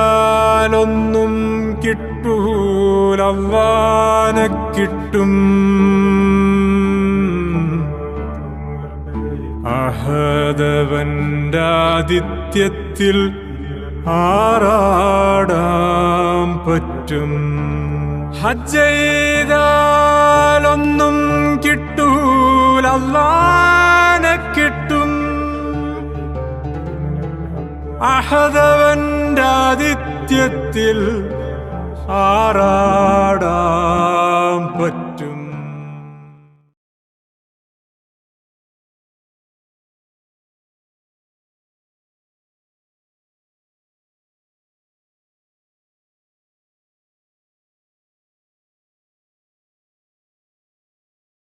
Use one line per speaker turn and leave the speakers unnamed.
ഹജ്ജെയ്താലൊന്നും കിട്ടൂലവാന കിട്ടും അഹദവന്റെ ആദിത്യത്തിൽ ആറാടാൻ പറ്റും. ഹജ്ജെയ്താലൊന്നും കിട്ടൂലവാനെ അഹദവന്റെ ആദിത്യത്തിൽ പറ്റും